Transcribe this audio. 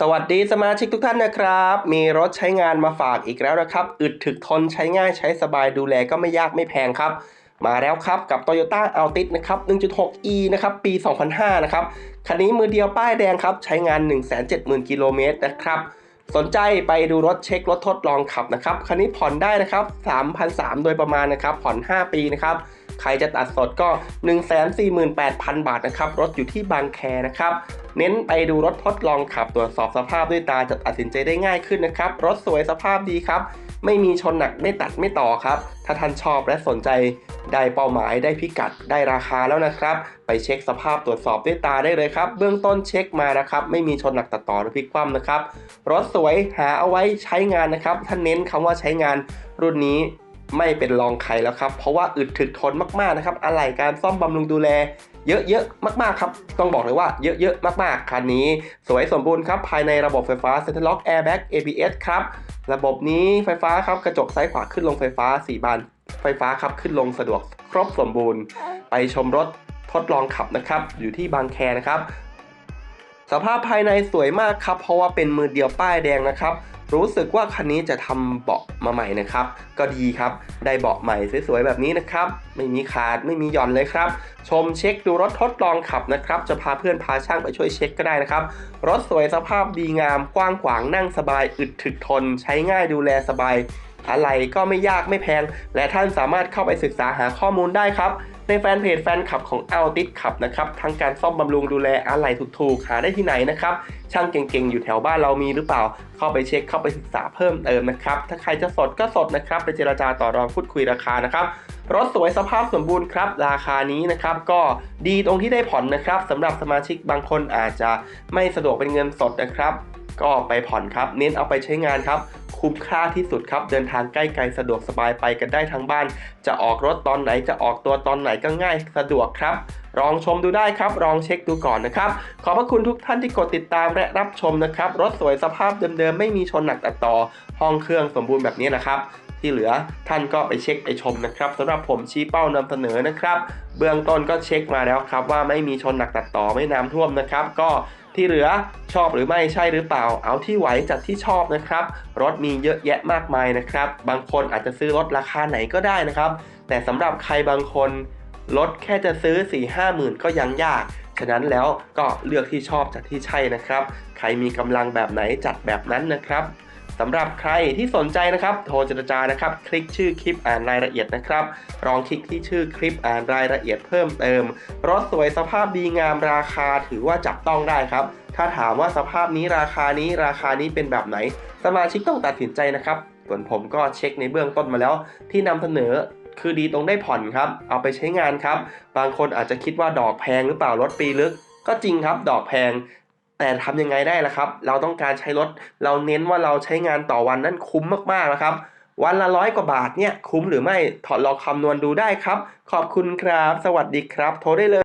สวัสดีสมาชิกทุกท่านนะครับ มีรถใช้งานมาฝากอีกแล้วนะครับ อึดถึกทนใช้ง่ายใช้สบายดูแลก็ไม่ยากไม่แพงครับ มาแล้วครับกับ Toyota Altis นะครับ 1.6e นะครับปี 2005 นะครับ คันนี้มือเดียวป้ายแดงครับ ใช้งาน 170,000 กิโลเมตรนะครับ สนใจไปดูรถเช็ครถทดลองขับนะครับ คันนี้ผ่อนได้นะครับ 3,300 โดยประมาณนะครับ ผ่อน 5 ปีนะครับ ใครจะตัดสดก็ 148,000 บาทนะครับ รถอยู่ที่บางแคนะครับ เน้นไปดูรถทดลองขับตรวจสอบสภาพด้วยตาจะตัดสินใจได้ง่ายขึ้นนะครับ รถสวยสภาพดีครับ ไม่มีชนหนักไม่ตัดไม่ต่อครับ ถ้าท่านชอบและสนใจได้เป้าหมายได้พิกัดได้ราคาแล้วนะครับ ไปเช็คสภาพตรวจสอบด้วยตาได้เลยครับ เบื้องต้นเช็คมานะครับ ไม่มีชนหนักตัดต่อหรือพลิกคว่ำนะครับ รถสวยหาเอาไว้ใช้งานนะครับ ท่านเน้นคำว่าใช้งานรุ่นนี้ ไม่เป็นรองใครแล้วครับ เพราะว่าอึดถึกทนมากๆนะครับ อะไหล่การซ่อมบำรุงดูแล เยอะๆ มากๆครับ ต้องบอกเลยว่าเยอะๆ มากๆ คันนี้ สวยสมบูรณ์ครับ ภายในระบบไฟฟ้า Center Lock Airbag ABS ครับ ระบบนี้ไฟฟ้าครับ กระจกซ้ายขวาขึ้นลงไฟฟ้า 4 บาน ไฟฟ้าครับขึ้นลงสะดวกครบสมบูรณ์ ไปชมรถทดลองขับนะครับ อยู่ที่บางแคนะครับ สภาพภายในสวยมากครับ เพราะว่าเป็นมือเดียวป้ายแดงนะครับ รู้สึกว่าคันนี้จะทำเบาะมาใหม่นะครับ ก็ดีครับ ได้เบาะใหม่สวยๆแบบนี้นะครับ ไม่มีขาดไม่มีหย่อนเลยครับ ชมเช็คดูรถทดลองขับนะครับ จะพาเพื่อนพาช่างไปช่วยเช็คก็ได้นะครับ รถสวยสภาพดีงามกว้างขวางนั่งสบายอึดถึกทน ใช้ง่ายดูแลสบาย อะไรก็ไม่ยากไม่แพง และท่านสามารถเข้าไปศึกษาหาข้อมูลได้ครับ ในแฟนเพจแฟนคลับของ a l t i s ขับนะครับ ทั้งการซ่อมบำรุงดูแลอะไรถูกๆ หาได้ที่ไหนนะครับ ช่างเก่งๆ อยู่แถวบ้านเรามีหรือเปล่า เข้าไปเช็คเข้าไปศึกษาเพิ่มเติมนะครับ ถ้าใครจะสดก็สดนะครับ ไปเจราจาต่อรองพูดคุยราคานะครับรถสวยสภาพสมบูรณ์ครับ ราคานี้นะครับก็ดีตรงที่ได้ผ่อนนะครับสำหรับสมาชิกบางคนอาจจะไม่สะดวกเป็นเงินสดนะครับ ก็ไปผ่อนครับ เน้นเอาไปใช้งานครับ คุ้มค่าที่สุดครับ เดินทางใกล้ไกลสะดวกสบายไปกันได้ทั้งบ้าน จะออกรถตอนไหนจะออกตัวตอนไหนก็ง่ายสะดวกครับลองชมดูได้ครับ ลองเช็คดูก่อนนะครับ ขอบพระคุณทุกท่านที่กดติดตามและรับชมนะครับ รถสวยสภาพเดิมๆ ไม่มีชนหนักตัดต่อ ห้องเครื่องสมบูรณ์แบบนี้นะครับ ที่เหลือท่านก็ไปเช็คไปชมนะครับสำหรับผมชี้เป้านำเสนอนะครับ เบื้องต้นก็เช็คมาแล้วครับว่าไม่มีชนหนักตัดต่อไม่น้ำท่วมนะครับ ก็ ที่เหลือชอบหรือไม่ใช่หรือเปล่า เอาที่ไหวจัดที่ชอบนะครับ รถมีเยอะแยะมากมายนะครับ บางคนอาจจะซื้อรถราคาไหนก็ได้นะครับ แต่สำหรับใครบางคนรถแค่จะซื้อ 4 5หมื่นก็ยังยาก ฉะนั้นแล้วก็เลือกที่ชอบจัดที่ใช่นะครับ ใครมีกำลังแบบไหนจัดแบบนั้นนะครับ สำหรับใครที่สนใจนะครับ โทรเจรจานะครับ คลิกชื่อคลิปอ่านรายละเอียดนะครับลองคลิกที่ชื่อคลิปอ่านรายละเอียดเพิ่มเติมรถสวยสภาพดีงามราคาถือว่าจับต้องได้ครับ ถ้าถามว่าสภาพนี้ราคานี้ราคานี้เป็นแบบไหน สมาชิกต้องตัดสินใจนะครับ ส่วนผมก็เช็คในเบื้องต้นมาแล้ว ที่นำเสนอคือดีตรงได้ผ่อนครับ เอาไปใช้งานครับ บางคนอาจจะคิดว่าดอกแพงหรือเปล่ารถปีลึก ก็จริงครับ ดอกแพง แต่ทำยังไงได้ล่ะครับ เราต้องการใช้รถ เราเน้นว่าเราใช้งานต่อวันนั่นคุ้มมากๆนะครับ วันละร้อยกว่าบาทเนี่ยคุ้มหรือไม่ ถอดลองคำนวณดูได้ครับ ขอบคุณครับ สวัสดีครับ โทรได้เลย